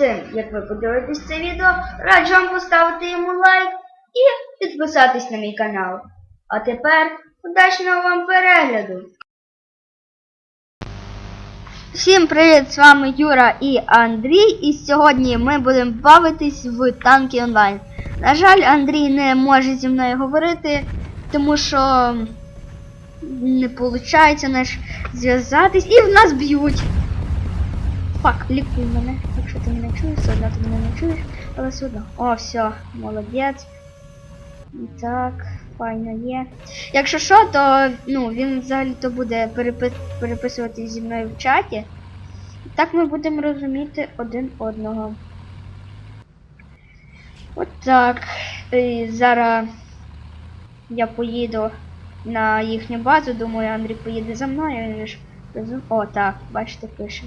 цим, як ви подивитесь це відео, раджу вам поставити йому лайк і підписатись на мій канал. А тепер удачного вам перегляду! Всім привіт! З вами Юра і Андрій, і сьогодні ми будемо бавитись в танки онлайн. На жаль, Андрій не може зі мною говорити, тому що не виходить наш зв'язатись і в нас б'ють. Фак, лікуй мене, якщо ти мене чуєш, все одно ти не чуєш, але все. О, все, молодець. Так, файно є. Якщо що, то ну, він взагалі то буде перепи... переписувати зі мною в чаті. Так ми будемо розуміти один одного. От так. І зараз я поїду на їхню базу, думаю, Андрій поїде за мною, він ж О, так, бачите, пише.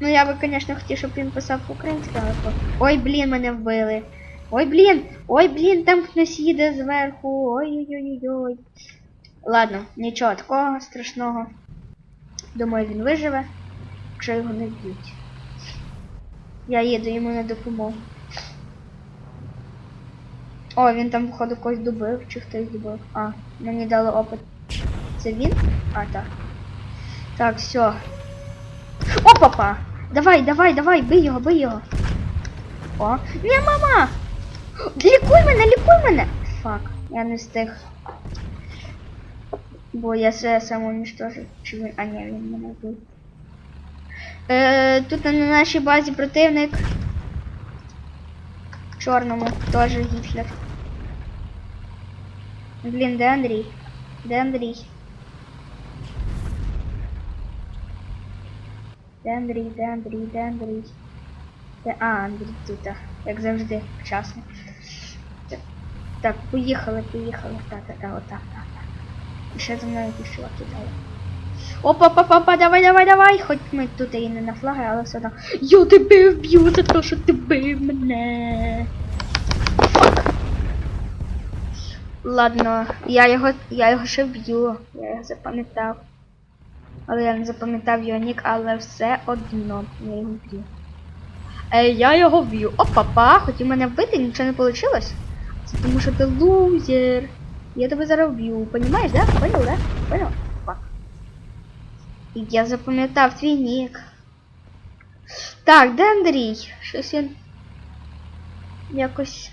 Ну я би, звісно, хотів, щоб він писав по-українськи, але. Ой, блін, мене вбили. Ой, блін! Ой, блін, там хтось їде зверху. Ой-ой-ой-ой. Ладно, нічого такого страшного. Думаю, він виживе, якщо його не вб'ють. Я їду йому на допомогу. О, він там, походу, когось добив, чи хтось добив. А, мені дали опит. Це він? А, так. Так, все. Опа-па! Давай, давай, давай, бий його, бий його. О, не, мама! Лікуй мене, лікуй мене! Фак, я не встиг. Бо я себе самоуничтожив. Чи він. А ні, він мене вбив. Е, тут на нашій базі противник. Чорному теж Гітлер. Блін, де Андрій? Де Андрій? Де Андрій, де Андрій, де Андрій? Де... А, Андрій тут, як завжди, вчасно. Так, так, поїхали, поїхали. Так, так, так, так, так. І ще за мною якісь чуваки дали. Опа, опа, опа, давай, давай, давай. Хоч ми тут і не на флаги, але все одно. Я тебе вб'ю за те, що ти бив мене. Ладно, я його, я його ще вб'ю. Я його запам'ятав. Але я не запам'ятав його нік, але все одно я його вб'ю. Е, я його вб'ю. Опа-па, хотів мене вбити, нічого не вийшло. Це тому що ти лузер. Я тебе зараз вб'ю. Понімаєш, да? Понял, да? Понял? Фак. І я запам'ятав твій нік. Так, де Андрій? Щось він. Якось.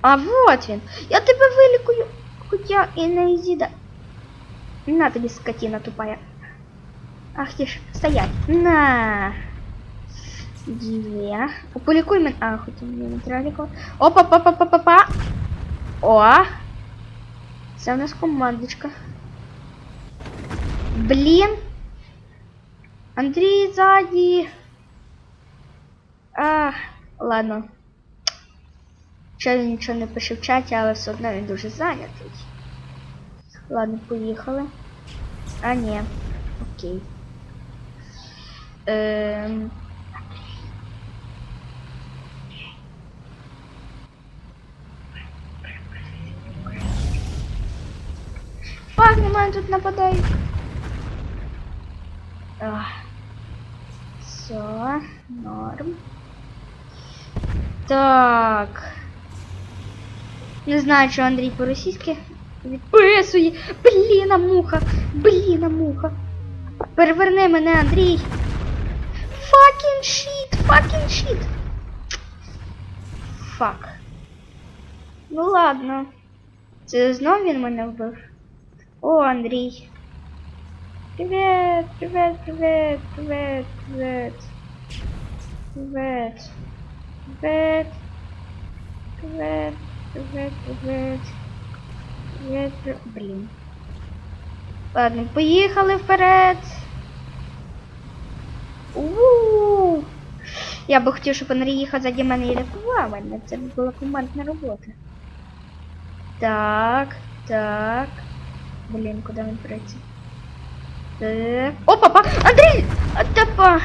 А вот він. Я тебе вилікую. Хоча і не зіда. На тобі скотина тупая. Ах ти ж, стоять. На. Є. А полікуй мене. А, мені не треба. Опа, па па па па па О! Це в нас командочка. Блін. Андрій ззаді. А, ладно. Ще нічого не пише в чаті, але все одно він дуже зайнятий. Ладно, поїхали. А, ні. Окей. Ем... Фак, на мене тут нападають. Все, норм. Так. Не знаю, що Андрій по-російськи відписує. Блін, муха. Блін, муха. Переверни мене, Андрій. Fucking shit, fucking shit. Фак. Ну ладно. Це знов він мене вбив. О, Андрій. Привет, привет, привет, привет, привет. Привет. Привет. Привет, привет, привет. Привет, привет. Блін. Ладно, поїхали вперед. у Я би хотів, щоб Андрій їхав заді мене і рятував мене. Це б була командна робота. Так, так. Блін, куди він прийти? Так. Опа, па! Андрій! Атапа!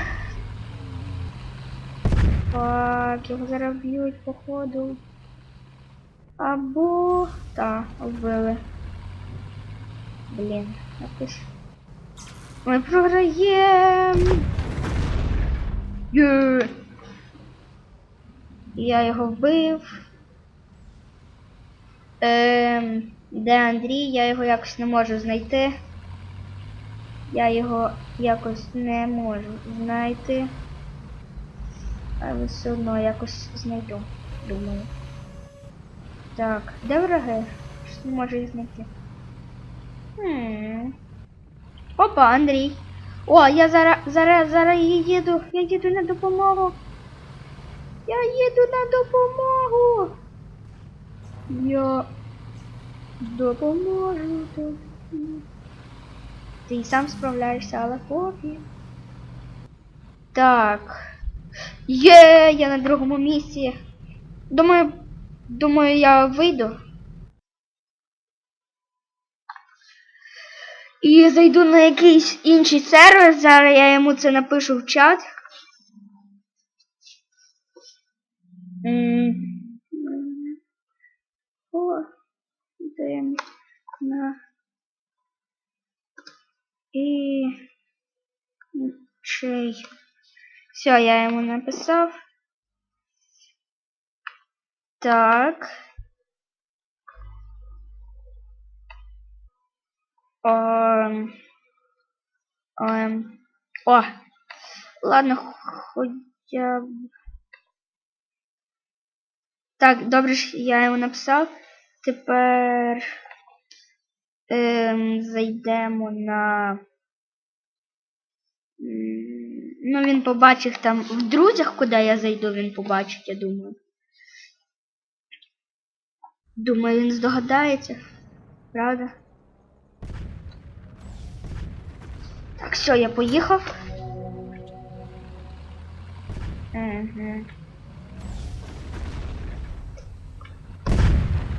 Так, його зараз б'ють, походу. Або... Та, вбили. Блін, якось. Ми програємо! Є! Я його вбив. Ем, де Андрій? Я його якось не можу знайти. Я його якось не можу знайти. Але все одно якось знайду, думаю. Так, де враги? Щось не можу їх знайти. Хм. Опа, Андрій. О, я зараз, зараз, зараз їду. Я їду на допомогу. Я їду на допомогу. Я допоможу тобі. Ти сам справляєшся, але пофіг. Так. Є, я на другому місці. Думаю, думаю, я вийду. І зайду на якийсь інший сервер. Зараз я йому це напишу в чат. О, де на і чей. Все, я йому написав. Так. О, ладно, хоча б. Так, добре, я йому написав. Тепер ем, зайдемо на. Ну, він побачив там в друзях, куди я зайду, він побачить, я думаю. Думаю, він здогадається. Правда? Так, все, я поїхав. Угу.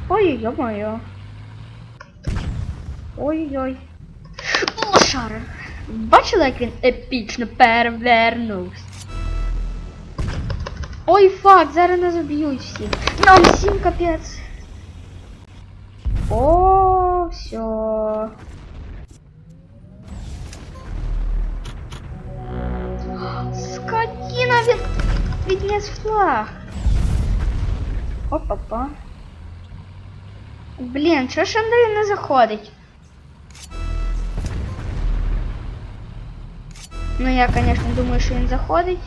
Ой, ё-моё. Ой-ой. Лошара. Бачила, як він епічно перевернувся? Ой, фак, зараз нас уб'ють всі. Нам всім капець. О, все. Скотина він підніс флаг. Опа-па. Блін, чого ж Андрій не заходить? Ну я, конечно, думаю, що він заходить.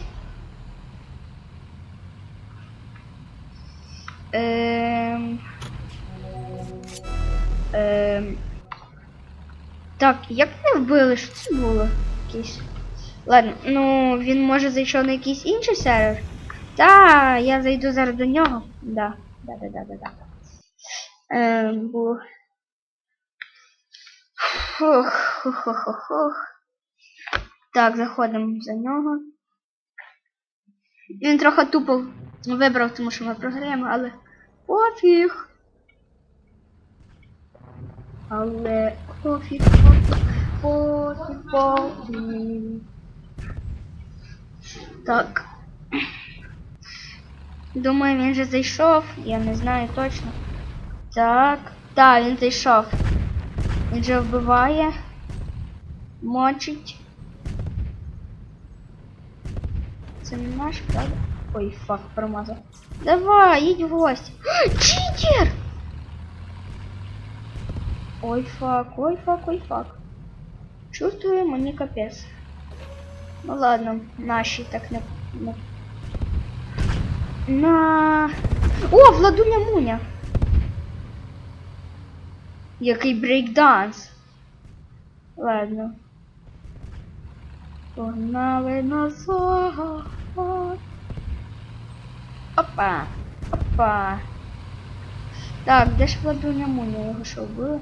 Ем... Ем... Так, як не вбили? Що це було? Якийсь. Ладно, ну він може зайшов на якийсь інший сервер. Та, я зайду зараз до нього. Да, да, да, да, да, да. Ем, бо... Фух, фух, фух, фух, фух. Так, заходимо за нього. Він трохи тупо вибрав, тому що ми програємо, але пофіг. Але пофіг, пофіг, пофіг, пофіг. Так. Думаю, він вже зайшов, я не знаю точно. Так. Так, він зайшов. Він вже вбиває. Мочить. Це не наш, правда? Ой, фак, промазав. Давай, їдь в гості. Читер! Ой, фак, ой, фак, ой, фак. Чувствую, мені капець. Ну ладно, наші так не... На... О, Владуня Муня! Який брейкданс. Ладно. Погнали назад. Опа. Опа. Так, де ж Владуня Муня? Його що вбили?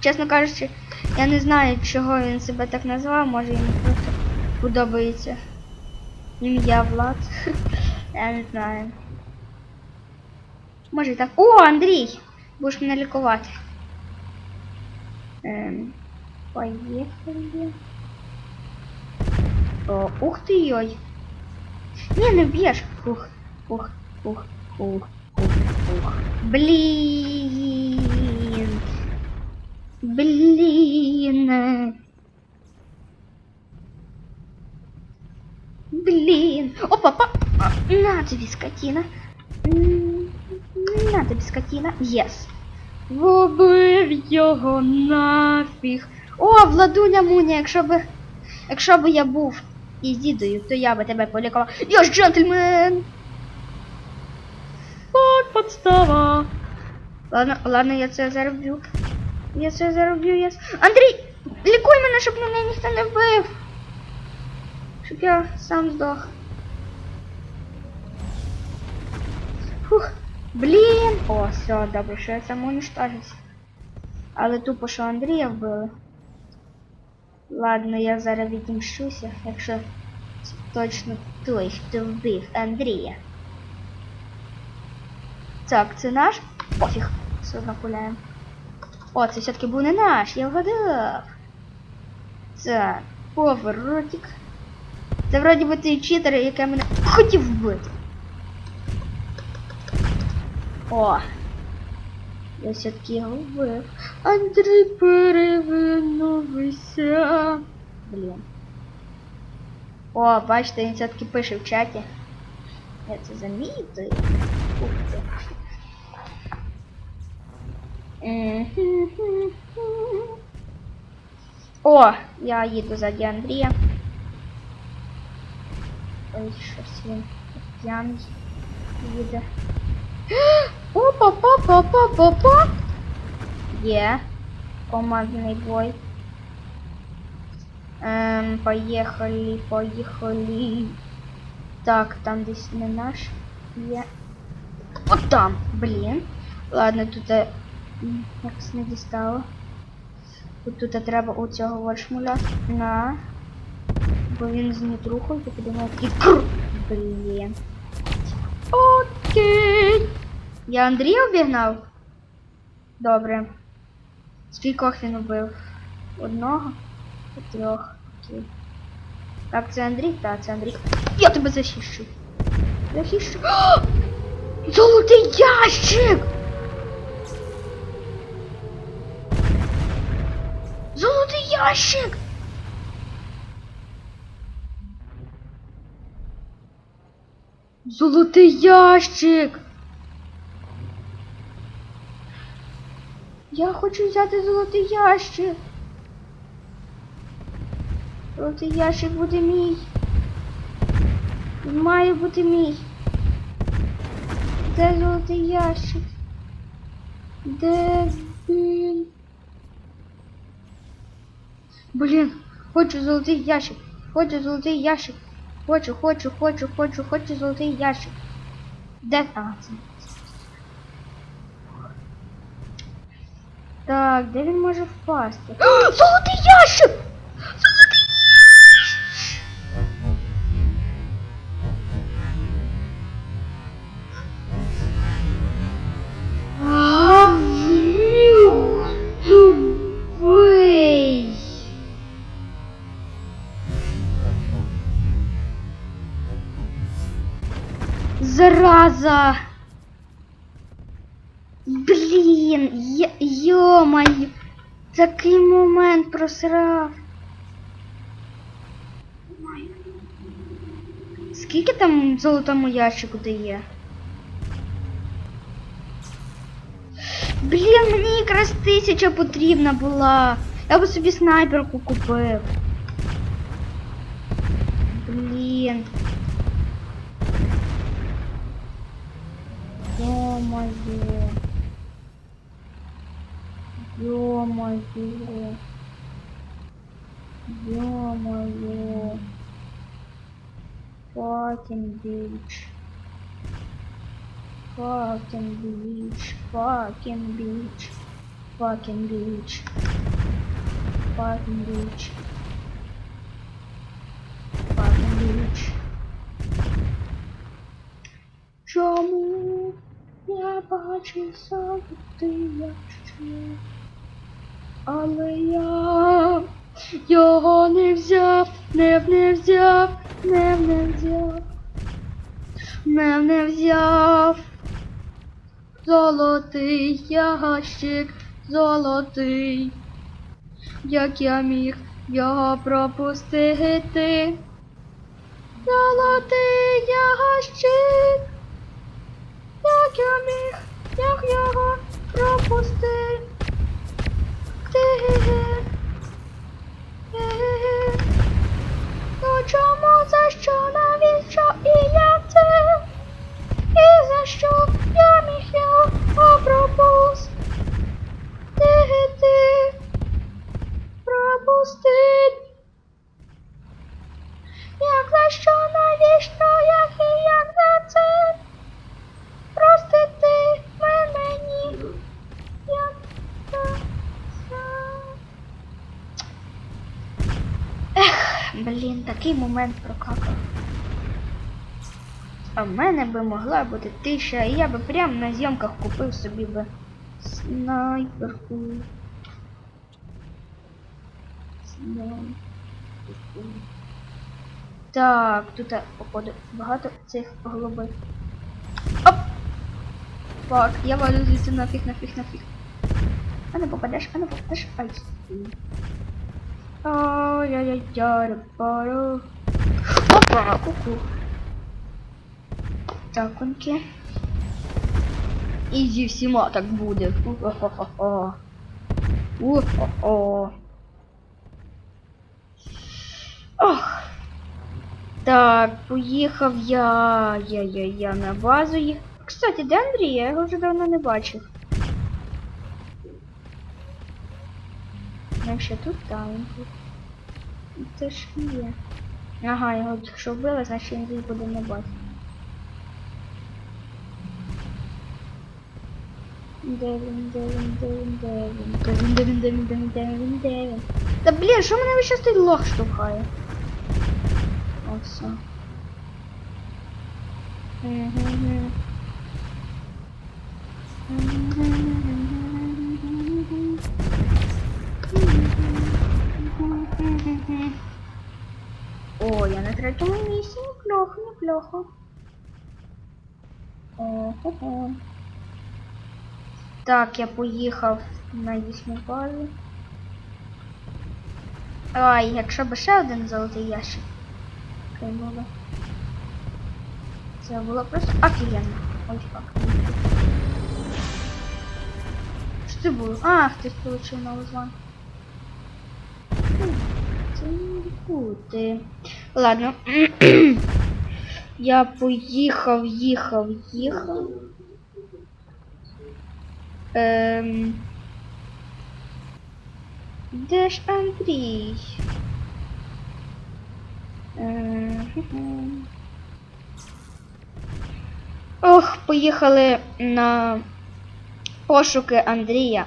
Чесно кажучи, я не знаю, чого він себе так назвав, може йому просто подобається ім'я Влад. я не знаю. Може і так. О, Андрій! Будеш мене лікувати. Ем, поїхали. О, ух ти йой. Ні, не вб'єш. Ух, ух, ух, ух, ух, ух. Блін. Блін. Блін. Опа, па. На тобі скотіна. М, На тобі скотіна. Єс. Вбив його нафіг. О, Владуня Муня, якщо би. Якщо би я був із дідою, то я би тебе полікував. Ж джентльмен! От подстава. Ладно, ладно, я це зароблю. Я це зароблю, я... Андрій, лікуй мене, щоб мене ніхто не вбив. Щоб я сам здох. Фух, блін. О, все, добре, що я самоуніштожився. Але тупо, що Андрія вбили. Ладно, я зараз відімщуся, якщо точно той, хто вбив Андрія. Так, це наш? Пофіг. Все одно. О, це все-таки був не наш, я вгадав. Так, поворотик. Це вроді би той читер, який мене хотів вбити. О! Я все-таки його вбив. Андрій перевинувся. Блін. О, бачите, він все-таки пише в чаті. Я це замітив. Ух ти. Мгм. О, я їду ззаді Андрія. Ой, щось він п'яний їде. опа па па па па па Є. Командний бой. Ем, поїхали, поїхали. Так, там десь не наш є. От там, блін. Ладно, тут е, м, якось не дістало. Тут треба у цього варшмуля на. Бо він з нітрухою, ти подумав такий кр. Блін. Окей. Я Андрія обігнав? Добре. Скількох він убив? Одного? І трьох. Окей. Так, це Андрій? Так, це Андрій. Я тебе захищу. Захищу. Золотий ящик! Ящик! Золотий ящик! Я хочу взяти золотий ящик. Золотий ящик буде мій. Він має бути мій. Де золотий ящик? Де він? Блін, хочу золотий ящик. Хочу золотий ящик. Хочу, хочу, хочу, хочу, хочу золотий ящик. Де це. Так, де він може впасти? Золотий ящик! Зараза! Блін, йомай, такий момент просрав. Скільки там золотому ящику дає? Блін, мені якраз тисяча потрібна була. Я би собі снайперку купив. Блін. Ё-моё. Ё-моё. Ё-моё. Fucking bitch. Fucking bitch. Fucking bitch. Fucking bitch. Fucking bitch. Fucking bitch. Я бачу золотий ящик, але я його не взяв, не, не взяв, не, не взяв, не, в не взяв. Золотий ящик, золотий, як я міг його пропустити. Золотий ящик. Як я міг, як його пропустив. Ну чому, за що, навіщо і як це? І за що я міг його пропустити? Пропустити. Як за що, навіщо, як і як за це? Простити ви мені, як за це. Ех, блін, такий момент прокакав. А в мене би могла бути тиша, і я би прямо на зйомках купив собі би снайперку. Снайперку. Так, тут походу багато цих голубих. Оп! Так, я валю звідси нафіг, нафіг, нафіг. А не попадеш, а не попадеш. Ай. Опа, ку-ку. Так, онки. І зі всіма так буде. Хо-хо-хо-хо. О-хо-хо. Ох. Так, поїхав я. Я, я, я на базу. Кстати, де Андрій? Я його вже давно не бачив. Ну тут таунку. Це ж є. Ага, його якщо вбили, значить він десь буде не бачити. Девін, девін, девін, девін. Девін, девін, девін, девін, лох штовхає? О, все. Третьому місці, неплохо, неплохо. Ого. Так, я поїхав на їхню базу. Ай, якщо б ще один золотий ящик. Було. Це було просто офігенно. Ой, фак. Що це було? А, хтось получив новий звон. Бути. Ладно. Я поїхав, їхав, їхав. Ем... Де ж Андрій? Ем. Ох, поїхали на пошуки Андрія.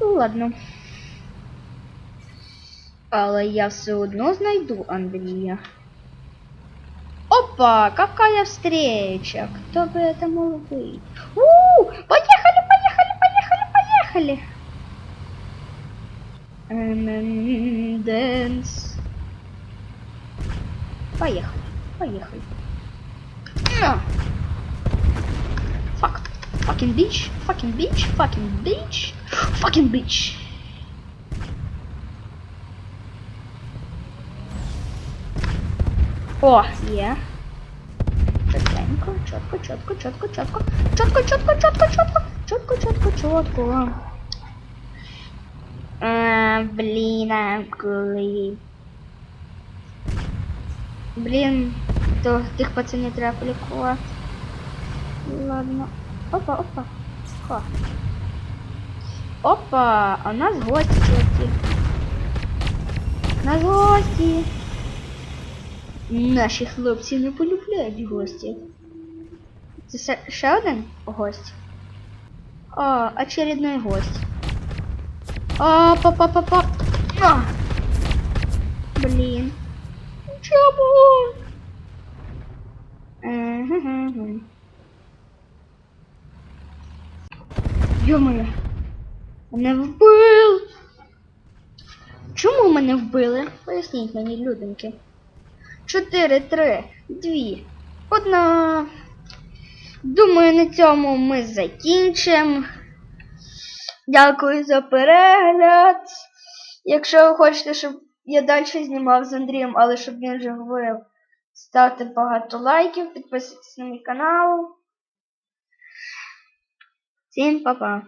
Ну ладно. Але я все одно знайду Андрія. Опа, какая встреча! Кто бы это мог быть? У, поехали, поехали, поехали, поехали! Эм, Дэнс. Поехали, поехали. Yeah! Fuck. Fucking bitch. Fucking bitch. Fucking bitch. Fucking bitch. О, є. Чотенько, чітко, чітко, чітко, чітко. Чітко, чітко, четко чітко. четко. чітко, чітко. Е, блін, коли. Блін то тих пацанів треба полікувати. Ладно. Опа, опа. Ха. Опа, а у нас гості, чуваки. У нас гості. Наші хлопці не полюбляють гості. Це ще, один гость? О, очередной гость. А, па па па па А! Блин. Чому? Ага. Йо-моє. Мене вбив. Чому мене вбили? Поясніть мені, людинки. Чотири, три, дві, одна. Думаю, на цьому ми закінчимо. Дякую за перегляд. Якщо ви хочете, щоб я далі знімав з Андрієм, але щоб він вже говорив, ставте багато лайків, підписуйтесь на мій канал. Всім па-па.